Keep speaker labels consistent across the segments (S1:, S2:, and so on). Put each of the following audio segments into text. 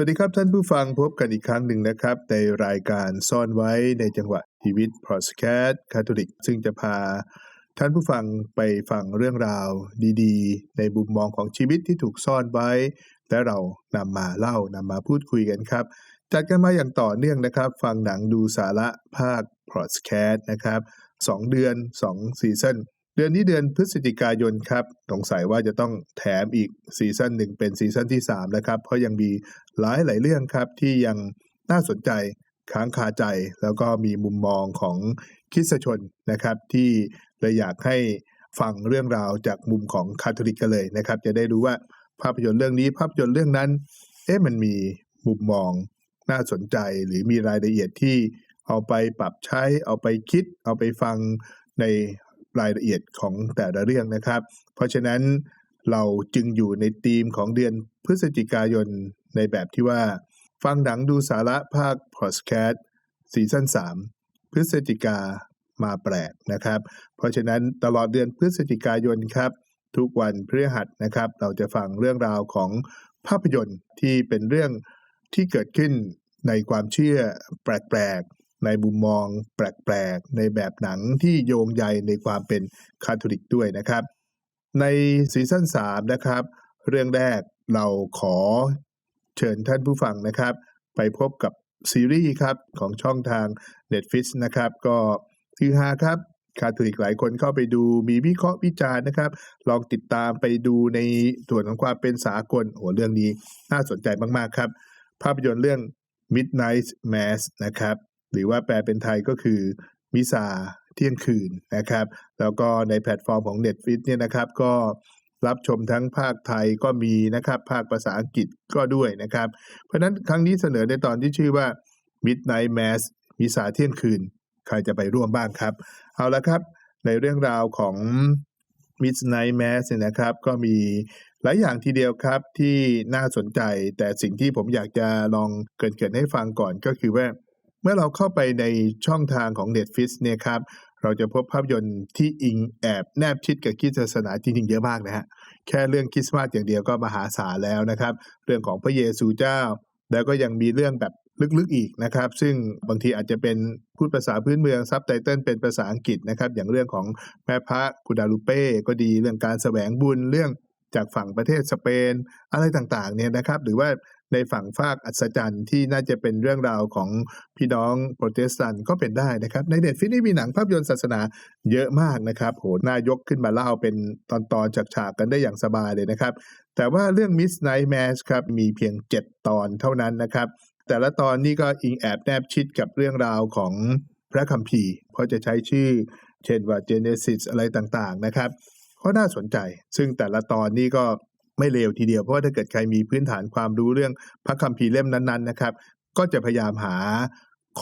S1: วัสดีครับท่านผู้ฟังพบกันอีกครั้งหนึ่งนะครับ ในรายการซ่อนไว้ในจังหวะชีวิตพอดแคสต์คาทอลิก ซึ่งจะพาท่านผู้ฟังไปฟังเรื่องราวดี ๆ ในมุมมองของชีวิตที่ถูกซ่อนไว้ และเรานำมาเล่านำมาพูดคุยกันครับ จัดกันมาอย่างต่อเนื่องนะครับ ฟังหนังดูสาระภาคพอดแคสต์นะครับสองเดือน 2 ซีซั่น เดือนนี้เดือนพฤศจิกายนครับ สงสัยว่าจะต้องแถมอีกซีซั่นหนึ่งเป็นซีซั่นที่3นะครับ เพราะยังมีหลายหลายเรื่องครับ ที่ยังน่าสนใจค้างคาใจ แล้วก็มีมุมมองของคิสชนนะครับ ที่เลยอยากให้ฟังเรื่องราวจากมุมของคาทอลิกกันเลยนะครับ จะได้รู้ว่าภาพยนตร์เรื่องนี้ภาพยนตร์เรื่องนั้น เอ๊ะมันมีมุมมองน่าสนใจหรือมีรายละเอียดที่เอาไปปรับใช้เอาไปคิด เอาไปฟังใน รายละเอียดของแต่ละเรื่องนะครับ เพราะฉะนั้นเราจึงอยู่ในธีมของเดือนพฤศจิกายนในแบบที่ว่า ฟังหนังดูสาระภาคพอดแคสต์ซีซั่น3 พฤศจิกามาแปลกนะครับ เพราะฉะนั้นตลอดเดือนพฤศจิกายนครับ ทุกวันพฤหัสนะครับ เราจะฟังเรื่องราวของภาพยนตร์ที่เป็นเรื่องที่เกิดขึ้นในความเชื่อแปลกๆ ในมุมมองแปลกๆ ในแบบหนังที่โยงใยในความเป็นคาทอลิกด้วยนะครับ ในซีซั่น3นะครับ เรื่องแรกเราขอเชิญท่านผู้ฟังนะครับ ไปพบกับซีรีส์ครับของช่องทาง Netflix นะครับ ก็คือฮาครับคาทอลิกหลายคนเข้าไปดูมีวิเคราะห์วิจารณ์นะครับ ลองติดตามไปดูในส่วนของความเป็นสากลโอ้เรื่องนี้น่าสนใจมาก ๆ ครับ ภาพยนตร์เรื่อง Midnight Mass นะครับ หรือว่าแปลเป็นไทยก็คือมิซาเที่ยงคืนนะครับ แล้วก็ในแพลตฟอร์มของ Netflix เนี่ยนะครับก็รับชมทั้งภาคไทยก็มีนะครับ ภาคภาษาอังกฤษก็ด้วยนะครับ เพราะนั้นครั้งนี้เสนอในตอนที่ชื่อว่า Midnight Mass มิซาเที่ยงคืน ใครจะไปร่วมบ้างครับ เอาละครับ ในเรื่องราวของ Midnight Mass เนี่ยนะครับ ก็มีหลายอย่างทีเดียวครับที่น่าสนใจ แต่สิ่งที่ผมอยากจะลองเกรินๆให้ฟังก่อนก็คือว่า เมื่อเราเข้าไปในช่องทางของ Netflix เนี่ยครับเราจะพบภาพยนตร์ที่อิงแอบแนบชิดกับคริสตศาสนาจริงๆเยอะมากนะฮะแค่เรื่องคริสต์มาสอย่างเดียวก็มหาศาลแล้วนะครับ เรื่องของพระเยซูเจ้า แล้วก็ยังมีเรื่องแบบลึกๆอีกนะครับ ซึ่งบางทีอาจจะเป็นพูดภาษาพื้นเมืองซับไตเติลเป็นภาษาอังกฤษนะครับ อย่างเรื่องของแม่พระกุดาลูเป้ก็ดีเรื่องการแสวงบุญเรื่องจากฝั่งประเทศสเปน อะไรต่างๆเนี่ยนะครับ หรือว่า ในฝั่งฝากอัศจรรย์ที่น่าจะเป็นเรื่องราวของพี่น้องโปรเตสแตนต์ก็เป็นได้นะครับ ในเน็ตฟินี่มีหนังภาพยนตร์ศาสนาเยอะมากนะครับโหน่ายกขึ้นมาเล่าเป็นตอนๆฉากๆกันได้อย่างสบายเลยนะครับ แต่ว่าเรื่อง Midnight Mass ครับมีเพียง 7 ตอนเท่านั้นนะครับ แต่ละตอนนี่ก็อิงแอบแนบชิดกับเรื่องราวของพระคัมภีร์ เพราะจะใช้ชื่อเช่นว่า Genesis อะไรต่างๆนะครับก็น่าสนใจ ซึ่งแต่ละตอนนี่ก็ ไม่เลวทีเดียว เพราะว่าถ้าเกิดใครมีพื้นฐานความรู้เรื่องพระคัมภีร์เล่มนั้นๆนะครับ ก็จะพยายามหา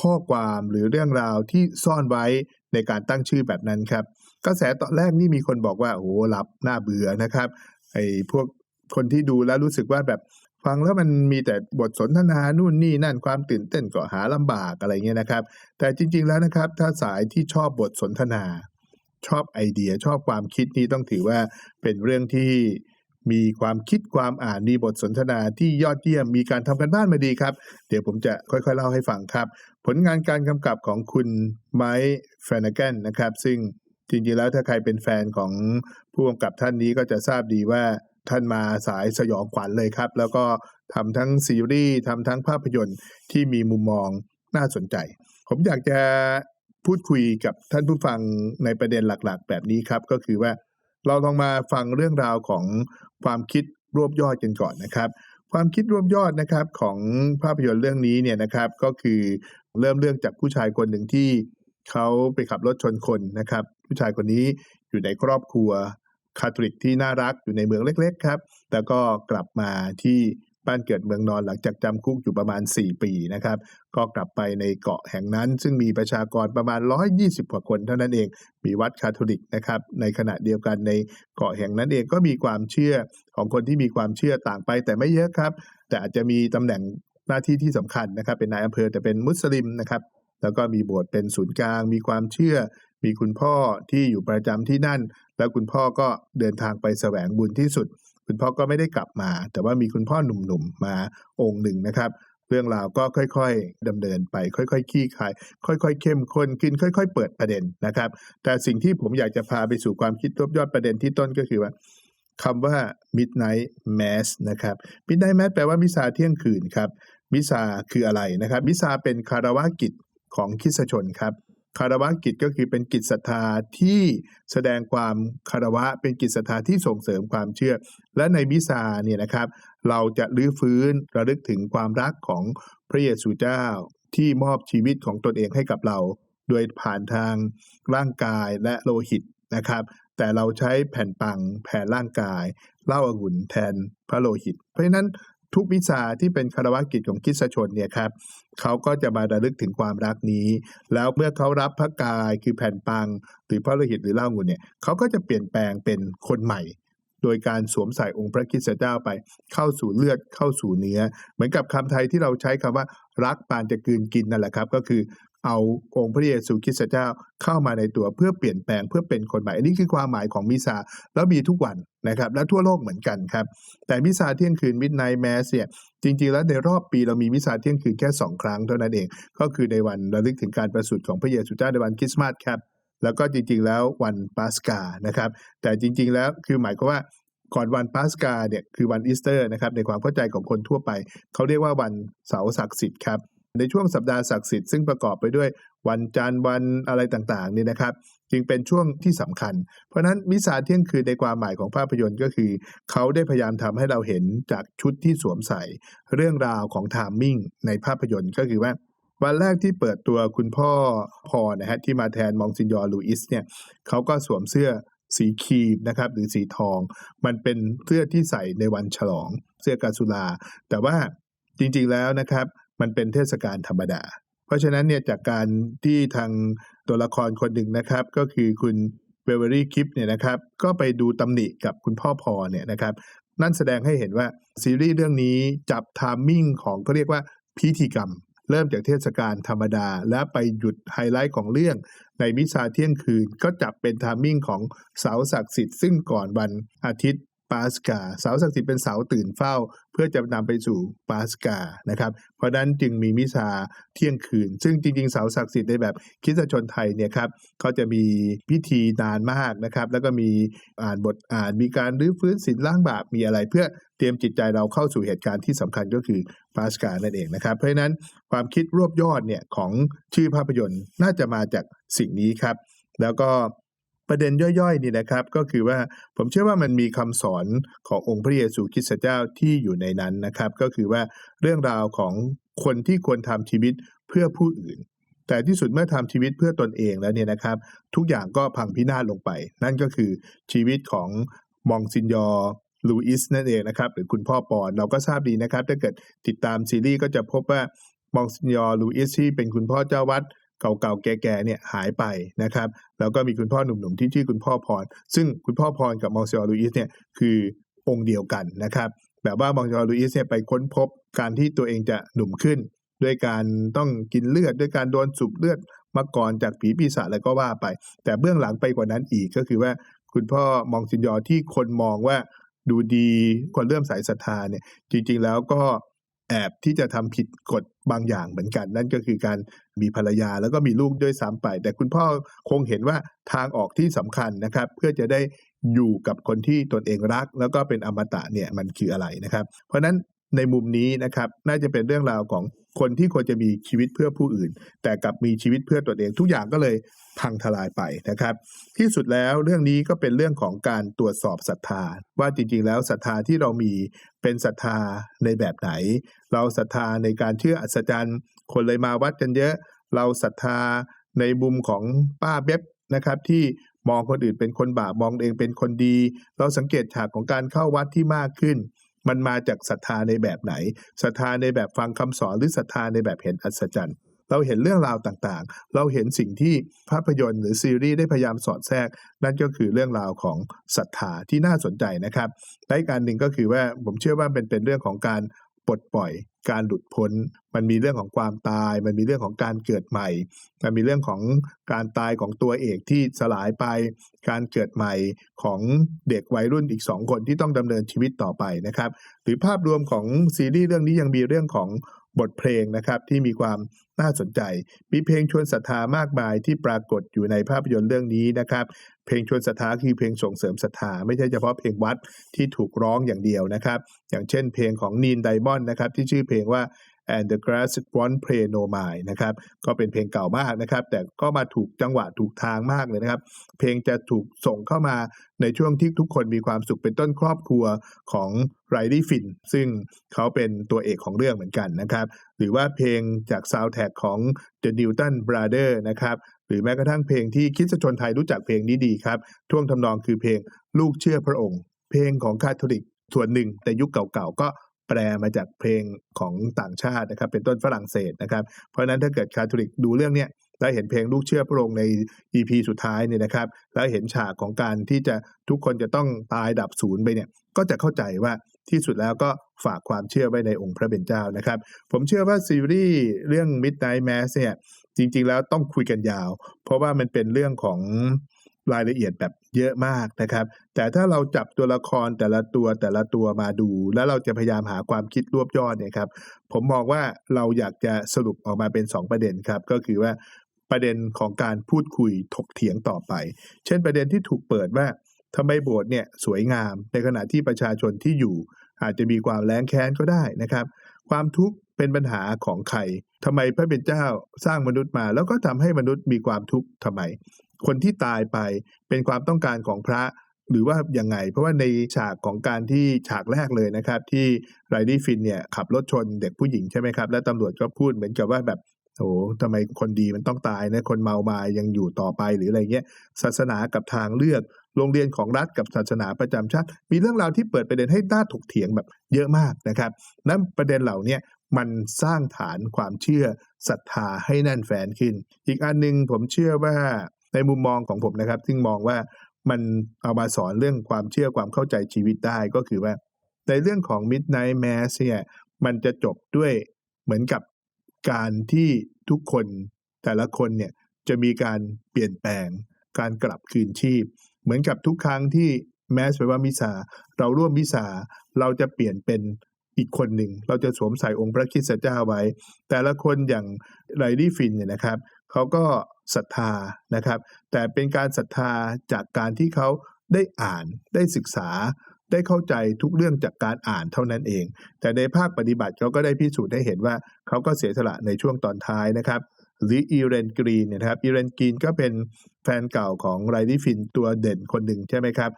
S1: ข้อความหรือเรื่องราวที่ซ่อนไว้ในการตั้งชื่อแบบนั้นครับ กระแสตอนแรกนี่มีคนบอกว่าโอ้หลับน่าเบื่อนะครับไอ้พวกคนที่ดูแล้วรู้สึกว่าแบบฟังแล้วมันมีแต่บทสนทนานู่นนี่นั่นความตื่นเต้นก็หาลำบากอะไรเงี้ยนะครับ แต่จริง ๆแล้วนะครับ ถ้าสายที่ชอบบทสนทนา ชอบไอเดียชอบความคิดนี่ต้องถือว่าเป็นเรื่องที่ มีความคิดความอ่านมีบทสนทนาที่ยอดเยี่ยมมีการทำกันบ้านมาดีครับ เดี๋ยวผมจะค่อยๆเล่าให้ฟังครับ ผลงานการกำกับของคุณไมค์แฟนแกนนะครับ ซึ่งจริงๆแล้วถ้าใครเป็นแฟนของผู้กำกับท่านนี้ก็จะทราบดีว่าท่านมาสายสยองขวัญเลยครับ แล้วก็ทำทั้งซีรีส์ทำทั้งภาพยนตร์ที่มีมุมมองน่าสนใจ ผมอยากจะพูดคุยกับท่านผู้ฟังในประเด็นหลักๆ แบบนี้ครับ ก็คือว่าเราลองมาฟังเรื่องราวของ ความคิดรวบยอดกันก่อนนะครับ ความคิดรวบยอดนะครับของภาพยนตร์เรื่องนี้เนี่ยนะครับก็คือเริ่มเรื่องจากผู้ชายคนหนึ่งที่เขาไปขับรถชนคนนะครับ ผู้ชายคนนี้อยู่ในครอบครัวคาทอลิกที่น่ารักอยู่ในเมืองเล็ก ๆ ครับ แล้วก็กลับมาที่ บ้านเกิดเมืองนอนหลังจากจำคุกอยู่ประมาณ 4 ปีนะครับ ก็กลับไปในเกาะแห่งนั้น ซึ่งมีประชากรประมาณ 120 กว่าคนเท่านั้นเอง มีวัดคาทอลิกนะครับ ในขณะเดียวกันในเกาะแห่งนั้นเองก็มีความเชื่อของคนที่มีความเชื่อต่างไป แต่ไม่เยอะครับ แต่อาจจะมีตำแหน่งหน้าที่ที่สำคัญนะครับ เป็นนายอำเภอแต่เป็นมุสลิมนะครับ แล้วก็มีโบสถ์เป็นศูนย์กลาง มีความเชื่อ มีคุณพ่อที่อยู่ประจำที่นั่น แล้วคุณพ่อก็เดินทางไปแสวงบุญที่สุด คุณพ่อก็ไม่ได้กลับมา แต่ว่ามีคุณพ่อหนุ่มๆมาองค์หนึ่งนะครับ เรื่องราวก็ค่อยๆดำเนินไป ค่อยๆขี้คาย ค่อยๆเข้มข้นขึ้นค่อย ๆ เปิดประเด็นนะครับ แต่สิ่งที่ผมอยากจะพาไปสู่ความคิดรวบยอดประเด็นที่ต้นก็คือว่าคำว่า midnight mass นะครับ midnight mass แปลว่ามิซาเที่ยงคืนครับมิซาคืออะไรนะครับมิซาเป็นคารวะกิจของคิสตชนครับ คารวะกิจก็คือเป็นกิจศรัทธาที่แสดงความคารวะ เป็นกิจศรัทธาที่ส่งเสริมความเชื่อ และในมิซาเนี่ยนะครับ เราจะลื้อฟื้นระลึกถึงความรักของพระเยซูเจ้า ที่มอบชีวิตของตนเองให้กับเรา โดยผ่านทางร่างกายและโลหิตนะครับ แต่เราใช้แผ่นปังแผ่นร่างกายเล้าอางุ่นแทนพระโลหิต เพราะฉะนั้น ทุกวิชาที่เป็นคารวะกิจของคริสชนเนี่ยครับเขาก็จะมาระลึกถึงความรักนี้ แล้วเมื่อเขารับพระกายคือแผ่นปัง หรือพระโลหิตหรือเล้างุ่นเนี่ยเขาก็จะเปลี่ยนแปลงเป็นคนใหม่ โดยการสวมใส่องค์พระคริสตเจ้าไป เข้าสู่เลือดเข้าสู่เนื้อ เหมือนกับคำไทยที่เราใช้คำว่ารักปานจะกืนกินนั่นแหละครับ ก็คือ เอาองค์พระเยซูคริสต์เจ้าเข้ามาในตัวเพื่อเปลี่ยนแปลงเพื่อเป็นคนใหม่อันนี้คือความหมายของมิซาแล้วมีทุกวันนะครับ และทั่วโลกเหมือนกันครับ แต่มิซาเที่ยงคืนมิดไนแมสเนี่ยจริง ๆ แล้วในรอบปีเรามีมิซาเที่ยงคืนแค่ 2 ครั้งเท่านั้นเอง ก็คือในวันระลึกถึงการประสูติของพระเยซูเจ้าในวันคริสต์มาสครับแล้วก็จริง ๆ แล้ววันปาสกานะครับ แต่จริง ๆ แล้วคือหมายความว่าก่อนวันปาสกาเนี่ยคือวันอีสเตอร์นะครับในความเข้าใจของคนทั่วไป เขาเรียกว่าวันเสาร์ศักดิ์สิทธิ์ครับ ในช่วงสัปดาห์ศักดิ์สิทธิ์ซึ่งประกอบไปด้วยวันจันทร์วันอะไรต่างๆนี่นะครับ จึงเป็นช่วงที่สำคัญ เพราะฉะนั้นมิสาเที่ยงคืนในความหมายของภาพยนตร์ก็คือ เขาได้พยายามทำให้เราเห็นจากชุดที่สวมใส่ เรื่องราวของไทามมิ่งในภาพยนตร์ก็คือว่าวันแรกที่เปิดตัวคุณพ่อพอนะฮะที่มาแทนมองซินยอร์ลูอิสเนี่ยเขาก็สวมเสื้อสีครีมนะครับหรือสีทอง มันเป็นเสื้อที่ใส่ในวันฉลองเสื้อกาสุลา แต่ว่าจริงๆแล้วนะครับ มันเป็นเทศกาลธรรมดา เพราะฉะนั้นเนี่ยจากการที่ทางตัวละครคนหนึ่งนะครับ ก็คือคุณเบเวอรี่คิปเนี่ยนะครับก็ไปดูตำหนิกับคุณพ่อพอเนี่ยนะครับนั่นแสดงให้เห็นว่าซีรีส์เรื่องนี้จับทามมิ่งของเขาเรียกว่าพิธีกรรม เริ่มจากเทศกาลธรรมดา และไปหยุดไฮไลท์ของเรื่อง ในมิซาเที่ยงคืน ก็จับเป็นทามมิ่งของเสาศักดิ์สิทธิ์ซึ่งก่อนวันอาทิตย์ ปาสกาเสาศักดิ์สิทธิ์เป็นเสาตื่นเฝ้า เพื่อจะนำไปสู่ปาสกานะครับ เพราะนั้นจึงมีมิซาเที่ยงคืน ซึ่งจริงๆเสาศักดิ์สิทธิ์ในแบบคริสตชนไทยเนี่ยครับเขาจะมีพิธีนานมากนะครับ แล้วก็มีอ่านบทอ่านมีการรื้อฟื้นศีลล้างบาปมีอะไร เพื่อเตรียมจิตใจเราเข้าสู่เหตุการณ์ที่สำคัญก็คือปาสกานั่นเองนะครับ เพราะฉะนั้นความคิดรวบยอดเนี่ยของชื่อภาพยนตร์น่าจะมาจากสิ่งนี้ครับ แล้วก็ ประเด็นย่อยๆนี่นะครับก็คือว่าผมเชื่อว่ามันมีคำสอนขององค์พระเยซูคริสต์เจ้าที่อยู่ในนั้นนะครับ ก็คือว่าเรื่องราวของคนที่ควรทำชีวิตเพื่อผู้อื่น แต่ที่สุดเมื่อทำชีวิตเพื่อตนเองแล้วเนี่ยนะครับ ทุกอย่างก็พังพินาศลงไป นั่นก็คือชีวิตของมองซินยอร์ลูอิสนั่นเองนะครับ หรือคุณพ่อปอนเราก็ทราบดีนะครับ ถ้าเกิดติดตามซีรีส์ก็จะพบว่ามองซินยอร์ลูอิสที่เป็นคุณพ่อเจ้าวัด เก่าๆแก่ๆเนี่ยหายไปนะครับแล้วก็มีคุณพ่อหนุ่มๆที่ชื่อคุณพ่อพร ซึ่งคุณพ่อพรกับมองซิออลูอิสเนี่ยคือองค์เดียวกันนะครับแบบว่ามองซิออลูอิสเนี่ยไปค้นพบการที่ตัวเองจะหนุ่มขึ้น ด้วยการต้องกินเลือดด้วยการโดนสูบเลือดมาก่อนจากผีปีศาจอะไรก็ว่าไป แต่เบื้องหลังไปกว่านั้นอีกก็คือว่าคุณพ่อมองซินยอที่คนมองว่าดูดีคนเริ่อมสายศรัทธาเนี่ยจริงๆแล้วก็ แอบที่จะทำผิดกฎบางอย่างเหมือนกัน นั่นก็คือการมีภรรยาแล้วก็มีลูกด้วยซ้ำไป แต่คุณพ่อคงเห็นว่าทางออกที่สำคัญนะครับ เพื่อจะได้อยู่กับคนที่ตนเองรัก แล้วก็เป็นอมตะเนี่ยมันคืออะไรนะครับ เพราะฉะนั้น ในมุมนี้นะครับน่าจะเป็นเรื่องราวของคนที่ควรจะมีชีวิตเพื่อผู้อื่น แต่กลับมีชีวิตเพื่อตัวเองทุกอย่างก็เลยพังทลายไปนะครับ ที่สุดแล้วเรื่องนี้ก็เป็นเรื่องของการตรวจสอบศรัทธา ว่าจริงๆ แล้วศรัทธาที่เรามีเป็นศรัทธาในแบบไหน เราศรัทธาในการเชื่ออัศจรรย์ คนเลยมาวัดกันเยอะ เราศรัทธาในมุมของป้าเบ๊บนะครับที่มองคนอื่นเป็นคนบาปมองเองเป็นคนดี เราสังเกตฉากของการเข้าวัดที่มากขึ้น มันมาจากศรัทธาในแบบไหนศรัทธาในแบบฟังคำสอนหรือศรัทธาในแบบเห็นอัศจรรย์ เราเห็นเรื่องราวต่างๆ เราเห็นสิ่งที่ภาพยนตร์หรือซีรีส์ได้พยายามสอดแทรก นั่นก็คือเรื่องราวของศรัทธาที่น่าสนใจนะครับและอีกการหนึ่งก็คือว่าผมเชื่อว่าเป็นเป็นเรื่องของการ ปลดปล่อย การหลุดพ้น มันมีเรื่องของความตาย มันมีเรื่องของการเกิดใหม่ มันมีเรื่องของการตายของตัวเอกที่สลายไป การเกิดใหม่ของเด็กวัยรุ่นอีกสองคนที่ต้องดำเนินชีวิตต่อไปนะครับ หรือภาพรวมของซีรีส์เรื่องนี้ยังมีเรื่องของบทเพลงนะครับที่มีความน่าสนใจ มีเพลงชวนศรัทธามากมายที่ปรากฏอยู่ในภาพยนตร์เรื่องนี้นะครับ เพลงชวนศรัทธาคือเพลงส่งเสริมศรัทธาไม่ใช่เฉพาะเพลงวัดที่ถูกร้องอย่างเดียวนะครับ อย่างเช่นเพลงของนีนไดมอนด์นะครับที่ชื่อเพลงว่า and the grass won't pray no mind นะครับ ก็เป็นเพลงเก่ามากนะครับ แต่ก็มาถูกจังหวะถูกทางมากเลยนะครับ เพลงจะถูกส่งเข้ามาในช่วงที่ทุกคนมีความสุขเป็นต้นครอบครัวของไรดี้ฟิน ซึ่งเขาเป็นตัวเอกของเรื่องเหมือนกันนะครับ หรือว่าเพลงจากซาวแท็กของ The Newton Brother นะครับ หรือแม้กระทั่งเพลงที่คิดชนไทยรู้จักเพลงนี้ดีครับท่วงทำนองคือเพลงลูกเชื่อพระองค์ เพลงของคาทอลิกส่วนหนึ่งในยุคเก่าๆก็แปลมาจากเพลงของต่างชาตินะครับ เป็นต้นฝรั่งเศสนะครับ เพราะฉะนั้นถ้าเกิดคาทอลิกดูเรื่องเนี้ยแล้วเห็นเพลงลูกเชื่อพระองค์ใน EP สุดท้ายเนี่ยนะครับ แล้วเห็นฉากของการที่จะทุกคนจะต้องตายดับศูนย์ไปเนี่ยก็จะเข้าใจว่าที่สุดแล้วก็ฝากความเชื่อไว้ในองค์พระเป็นเจ้านะครับ ผมเชื่อว่าซีรีส์เรื่อง Midnight Mass เนี่ย จริง ๆ แล้วต้องคุยกันยาว เพราะว่ามันเป็นเรื่องของรายละเอียดแบบเยอะมากนะครับ แต่ถ้าเราจับตัวละครแต่ละตัวแต่ละตัวมาดู แล้วเราจะพยายามหาความคิดรวบยอดเนี่ยครับ ผมมองว่าเราอยากจะสรุปออกมาเป็น 2 ประเด็นครับ ก็คือว่าประเด็นของการพูดคุยถกเถียงต่อไป เช่นประเด็นที่ถูกเปิดว่าทำไมโบสถ์เนี่ยสวยงาม ในขณะที่ประชาชนที่อยู่ อาจจะมีความแร้งแค้นก็ได้นะครับ ความทุกข์ เป็นปัญหาของใครทำไมพระเป็นเจ้าสร้างมนุษย์มา แล้วก็ทำให้มนุษย์มีความทุกข์ทำไม คนที่ตายไปเป็นความต้องการของพระหรือว่ายังไง เพราะว่าในฉากของการที่ฉากแรกเลยนะครับ ที่ไรดี้ฟินเนี่ยขับรถชนเด็กผู้หญิงใช่ไหมครับ แล้วตำรวจก็พูดเหมือนกับว่าแบบโอ้ทำไมคนดีมันต้องตายนะ คนเมามายังอยู่ต่อไปหรืออะไรเงี้ย ศาสนากับทางเลือก โรงเรียนของรัฐกับศาสนาประจำชาติ มีเรื่องราวที่เปิดประเด็นให้น่าถกเถียงแบบเยอะมากนะครับ นั้นประเด็นเหล่านี้ มันสร้างฐานความเชื่อศรัทธาให้แน่นแฟนขึ้น อีกอันหนึงผมเชื่อว่าในมุมมองของผมนะครับ ซึ่งมองว่ามันเอามาสอนเรื่องความเชื่อความเข้าใจชีวิตได้ก็คือว่า ในเรื่องของ Midnight Mass เนี่ยมันจะจบด้วยเหมือนกับการที่ทุกคนแต่ละคนเนี่ยจะมีการเปลี่ยนแปลง การกลับคืนชีพ เหมือนกับทุกครั้งที่แมสแปลว่ามิสาเราร่วมมิสาเราจะเปลี่ยนเป็น อีกคนหนึ่ง เราจะสวมใส่องค์พระคริสเจ้าไว้ แต่ละคนอย่างไรดี้ฟินเนี่ยนะครับเขาก็ศรัทธานะครับ แต่เป็นการศรัทธาจากการที่เขาได้อ่านได้ศึกษาได้เข้าใจทุกเรื่องจากการอ่านเท่านั้นเอง แต่ในภาคปฏิบัติเขาก็ได้พิสูจน์ได้เห็นว่าเขาก็เสียสละในช่วงตอนท้ายนะครับ หรืออีเรนกรีนเนี่ยครับอีเรนกรีนก็เป็นแฟนเก่าของไรดี้ฟินตัวเด่นคนหนึ่งใช่ไหมครับ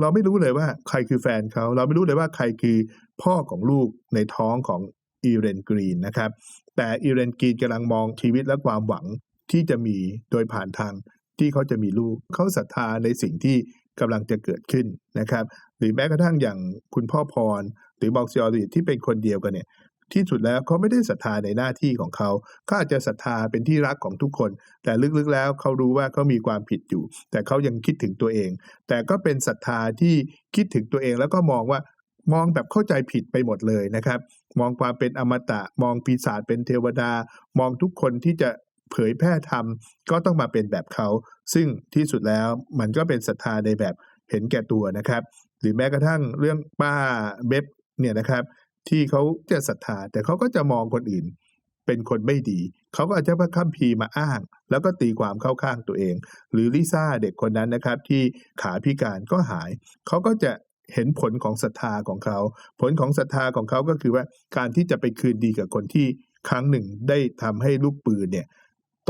S1: เราไม่รู้เลยว่าใครคือแฟนเขา เราไม่รู้เลยว่าใครคือ พ่อของลูกในท้องของอีเรนกรีนนะครับ แต่อีเรนกรีนกำลังมองชีวิตและความหวังที่จะมีโดยผ่านทางที่เขาจะมีลูกเขาศรัทธาในสิ่งที่กำลังจะเกิดขึ้นนะครับ หรือแม้กระทั่งอย่างคุณพ่อพร หรือบอกซิออรีที่เป็นคนเดียวกันเนี่ยที่สุดแล้วเขาไม่ได้ศรัทธาในหน้าที่ของเขาเขาอาจจะศรัทธาเป็นที่รักของทุกคน แต่ลึกๆแล้วเขารู้ว่าเขามีความผิดอยู่ แต่เขายังคิดถึงตัวเอง แต่ก็เป็นศรัทธาที่คิดถึงตัวเองแล้วก็มองว่า มองแบบเข้าใจผิดไปหมดเลยนะครับ มองความเป็นอมตะ มองปีศาจเป็นเทวดา มองทุกคนที่จะเผยแพร่ธรรมก็ต้องมาเป็นแบบเขา ซึ่งที่สุดแล้วมันก็เป็นศรัทธาในแบบเห็นแก่ตัวนะครับ หรือแม้กระทั่งเรื่องป้าเบบเนี่ยนะครับ ที่เขาจะศรัทธาแต่เขาก็จะมองคนอื่น เป็นคนไม่ดี เขาก็อาจจะพระคัมภีร์มาอ้าง แล้วก็ตีความเข้าข้างตัวเอง หรือลิซ่าเด็กคนนั้นนะครับ ที่ขาพิการก็หาย เขาก็จะ เห็นผลของศรัทธาของเขา ผลของศรัทธาของเขาก็คือว่าการที่จะไปคืนดีกับคนที่ครั้งหนึ่งได้ทำให้ลูกปืนเนี่ย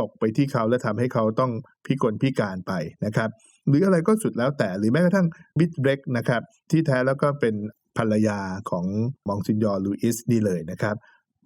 S1: ตกไปที่เขาและทำให้เขาต้องพิกลพิการไปนะครับ หรืออะไรก็สุดแล้วแต่หรือแม้กระทั่งบิทเบรกนะครับที่แท้แล้วก็เป็นภรรยาของมองซินยอร์ลูอิสนี่เลยนะครับ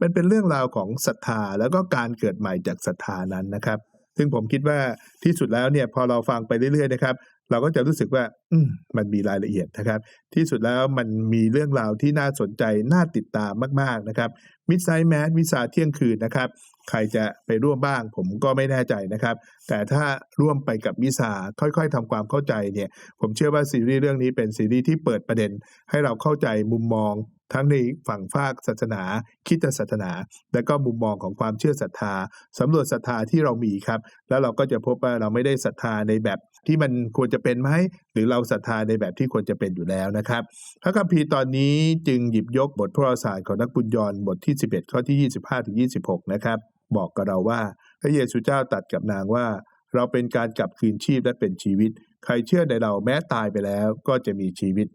S1: มันเป็นเรื่องราวของศรัทธาแล้วก็การเกิดใหม่จากศรัทธานั้นนะครับ ซึ่งผมคิดว่าที่สุดแล้วเนี่ยพอเราฟังไปเรื่อยๆนะครับเราก็จะรู้สึกว่าอืมันมีรายละเอียดนะครับ ที่สุดแล้วมันมีเรื่องราวที่น่าสนใจน่าติดตามมาก ๆ นะครับมิดไซแมสวิสาเที่ยงคืนนะครับ ใครจะไปร่วมบ้างผมก็ไม่แน่ใจนะครับ แต่ถ้าร่วมไปกับวิสาค่อยๆทำความเข้าใจเนี่ย ผมเชื่อว่าซีรีส์เรื่องนี้เป็นซีรีส์ที่เปิดประเด็น ให้เราเข้าใจมุมมองทั้งในฝั่งภาคศาสนา คิดศาสนา และก็มุมมองของความเชื่อศรัทธาสำรวจศรัทธาที่เรามีครับ แล้วเราก็จะพบว่าเราไม่ได้ศรัทธาในแบบ ที่มันควรจะเป็นไหมหรือเราศรัทธาในแบบที่ควรจะเป็นอยู่แล้วนะครับ พระคัมภีร์ตอนนี้จึงหยิบยกบทพระวสารของนักบุญยอนบทที่ 11 ข้อที่ 25ถึง26 นะครับ บอกกับเราว่าพระเยซูเจ้าตัดกับนางว่า เราเป็นการกลับคืนชีพและเป็นชีวิต ใครเชื่อในเราแม้ตายไปแล้วก็จะมีชีวิต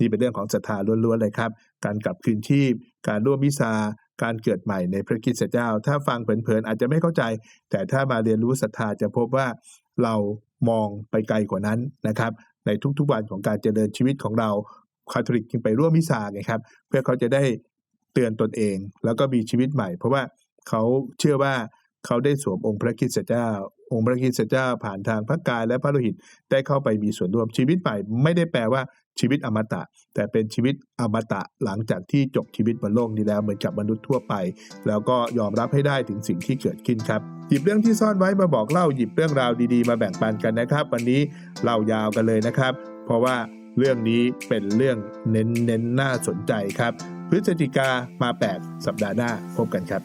S1: นี่เป็นเรื่องของศรัทธาล้วนๆเลยครับ การกลับคืนชีพ การร่วมมิซาการเกิดใหม่ในพระคริสตเจ้า ถ้าฟังเผินๆอาจจะไม่เข้าใจ แต่ถ้ามาเรียนรู้ศรัทธาจะพบว่าเรา มองไปไกลกว่านั้นนะครับ ในทุกๆวันของการเจริญชีวิตของเราคาทอลิกจึงไปร่วมมิซาไงครับ เพื่อเขาจะได้เตือนตนเอง แล้วก็มีชีวิตใหม่ เพราะว่าเขาเชื่อว่าเขาได้สวมองค์พระคริสตเจ้า องค์พระคริสตเจ้าผ่านทางพระกายและพระโลหิตได้เข้าไปมีส่วนร่วมชีวิตใหม่ไม่ได้แปลว่าชีวิตอมตะ แต่เป็นชีวิตอมตะหลังจากที่จบชีวิตบนโลกนี้แล้วเหมือนกับมนุษย์ทั่วไป แล้วก็ยอมรับให้ได้ถึงสิ่งที่เกิดขึ้นครับ หยิบเรื่องที่ซ่อนไว้มาบอกเล่าหยิบเรื่องราวดีๆ มาแบ่งปันกันนะครับ วันนี้เล่ายาวกันเลยนะครับ เพราะว่าเรื่องนี้เป็นเรื่องเน้นๆน่าสนใจครับ พฤศจิกามาแปดสัปดาห์หน้าพบกันครับ